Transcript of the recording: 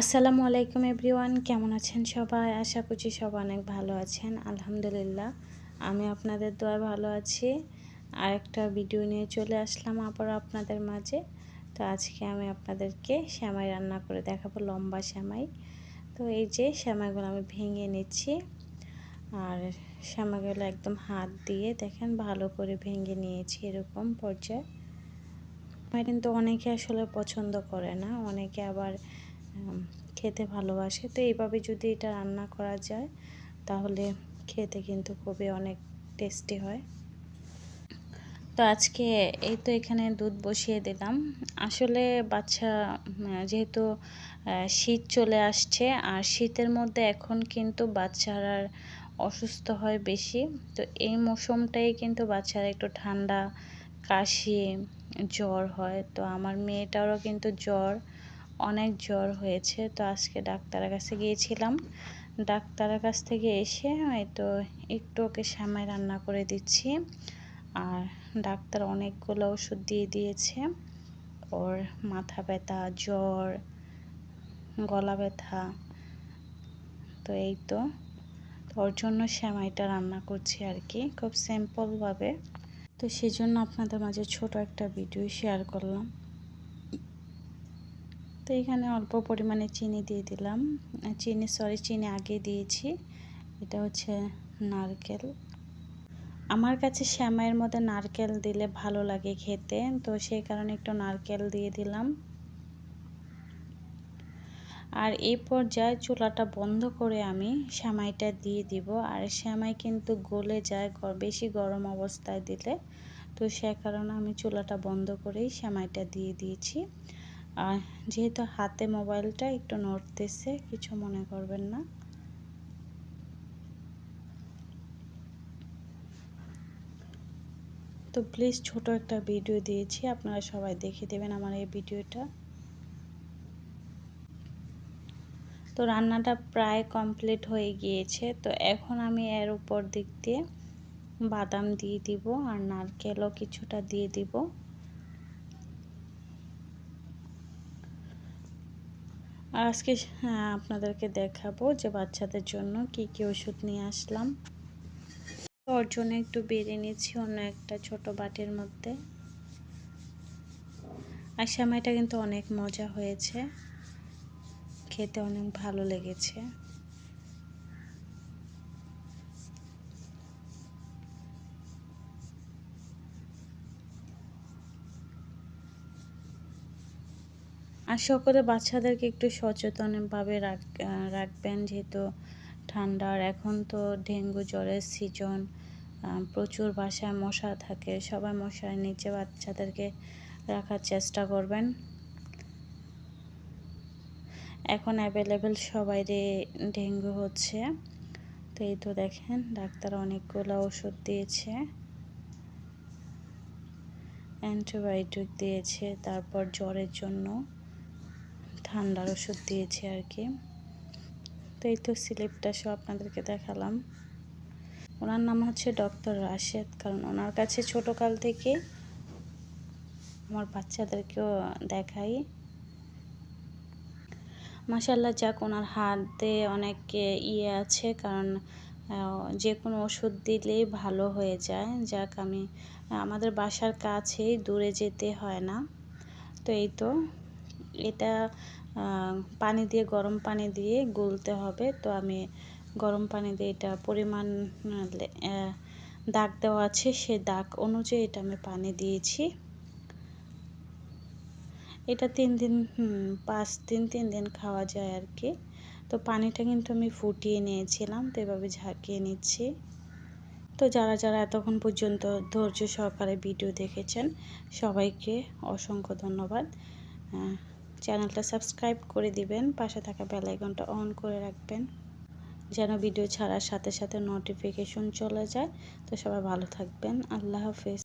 আসসালামু আলাইকুম এভরিওয়ান, কেমন আছেন সবাই? আশা করছি সবাই অনেক ভালো আছেন। আলহামদুলিল্লাহ, আমি আপনাদের দোয়া ভালো আছি। আর একটা ভিডিও নিয়ে চলে আসলাম আবার আপনাদের মাঝে। তো আজকে আমি আপনাদেরকে শ্যামাই রান্না করে দেখাবো, লম্বা শ্যামাই। তো এই যে শ্যামাইগুলো আমি ভেঙে নিচ্ছি। আর শ্যামাইগুলো একদম হাত দিয়ে দেখেন, ভালো করে ভেঙে নিয়েছি এরকম পর্যায়ে। কিন্তু অনেকে আসলে পছন্দ করে না, অনেকে আবার খেতে ভালোবাসে। তো এইভাবে যদি এটা রান্না করা যায়, তাহলে খেতে কিন্তু খুবই অনেক টেস্টি হয়। তো আজকে এই তো এখানে দুধ বসিয়ে দিলাম। আসলে বাচ্চা যেহেতু শীত চলে আসছে, আর শীতের মধ্যে এখন কিন্তু বাচ্চারা অসুস্থ হয় বেশি। তো এই মৌসুমটাই কিন্তু বাচ্চারা একটু ঠান্ডা, কাশি, জ্বর হয়। তো আমার মেয়েটারও কিন্তু জ্বর। অনেক জ্বর হয়েছে, তো আজকে ডাক্তারের কাছে গিয়েছিলাম। ডাক্তারের কাছ থেকে এসে হয়তো একটু ওকে সামাই রান্না করে দিচ্ছি। আর ডাক্তার অনেকগুলো ওষুধ দিয়ে দিয়েছে। ওর মাথা ব্যথা, জ্বর, গলা ব্যথা, তো এই তো। ওর জন্য শ্যামাইটা রান্না করছি আর কি, খুব সিম্পলভাবে তো সেই জন্য আপনাদের মাঝে ছোট একটা ভিডিও শেয়ার করলাম। তো এখানে অল্প পরিমাণে চিনি দিয়ে দিলাম। চিনি সরি চিনি আগে দিয়েছি। এটা হচ্ছে নারকেল। আমার কাছে শ্যামাইয়ের মধ্যে নারকেল দিলে ভালো লাগে খেতে, তো সেই কারণে একটু নারকেল দিয়ে দিলাম। আর এই পর্যায়ে চুলাটা বন্ধ করে আমি শ্যামাইটা দিয়ে দিব। আর শ্যামাই কিন্তু গলে যায় বেশি গরম অবস্থায় দিলে, তো সে কারণে আমি চুলাটা বন্ধ করেই শ্যামাইটা দিয়ে দিয়েছি। যেহেতু হাতে মোবাইলটা একটু নড়তেছে, কিছু মনে করবেন না। তো প্লিজ ছোট একটা ভিডিও দিয়েছি, আপনারা সবাই দেখে দেবেন আমার এই ভিডিওটা তো রান্নাটা প্রায় কমপ্লিট হয়ে গিয়েছে, তো এখন আমি এর উপর দিক দিয়ে বাদাম দিয়ে দিব আর নারকেলও কিছুটা দিয়ে দিব। আজকে হ্যাঁ, আপনাদেরকে দেখাবো যে বাচ্চাদের জন্য কি কি ওষুধ নিয়ে আসলাম। ওর জন্য একটু বেড়ে নিয়েছি অন্য একটা ছোট বাটির মধ্যে। আর সময়টা কিন্তু অনেক মজা হয়েছে। খেতে অনেক ভালো লেগেছে। আর সকলে বাচ্চাদেরকে একটু সচেতনভাবে রাখ রাখবেন যেহেতু ঠান্ডার এখন তো ডেঙ্গু জ্বরের সিজন প্রচুর বাসায় মশা থাকে। সবাই মশার নিচে বাচ্চাদেরকে রাখার চেষ্টা করবেন। এখন অ্যাভেলেবেল সবাই ডেঙ্গু হচ্ছে। তো এই তো দেখেন, ডাক্তার অনেকগুলো ওষুধ দিয়েছে। অ্যান্টিবায়োটিক দিয়েছে, তারপর জ্বরের জন্য। ঠান্ডার ওষুধ দিয়েছে আর কি। তো এই তো স্লিপটা সব আপনাদেরকে দেখালাম। ওনার নাম হচ্ছে ডক্টর রাশেদ, কারণ ওনার কাছে ছোটোকাল থেকে আমার বাচ্চাদেরকেও দেখাই। মাসাল্লাহ যাক, ওনার হাতে অনেক ইয়ে আছে, কারণ যে কোনো ওষুধ দিলেই ভালো হয়ে যায়। যাক, আমি, আমাদের বাসার কাছেই দূরে যেতে হয় না। তো এই তো এটা পানি দিয়ে, গরম পানি দিয়ে গুলতে হবে। তো আমি গরম পানি দিয়ে এটা পরিমাণ দাগ দেওয়া আছে, সে দাগ অনুযায়ী এটা আমি পানি দিয়েছি। এটা তিন দিন পাঁচ দিন, তিন দিন খাওয়া যায় আর কি। তো পানিটা কিন্তু আমি ফুটিয়ে নিয়েছিলাম, তো এভাবে ঝাঁকিয়ে নিচ্ছি। তো যারা যারা এতক্ষণ পর্যন্ত ধৈর্য সহকারে ভিডিও দেখেছেন, সবাইকে অসংখ্য ধন্যবাদ। চ্যানেলটা সাবস্ক্রাইব করে দিবেন, পাশে থাকা বেলাইকনটা অন করে রাখবেন, যেন ভিডিও ছাড়ার সাথে সাথে নোটিফিকেশন চলে যায়। তো সবাই ভালো থাকবেন, আল্লাহ হাফেজ।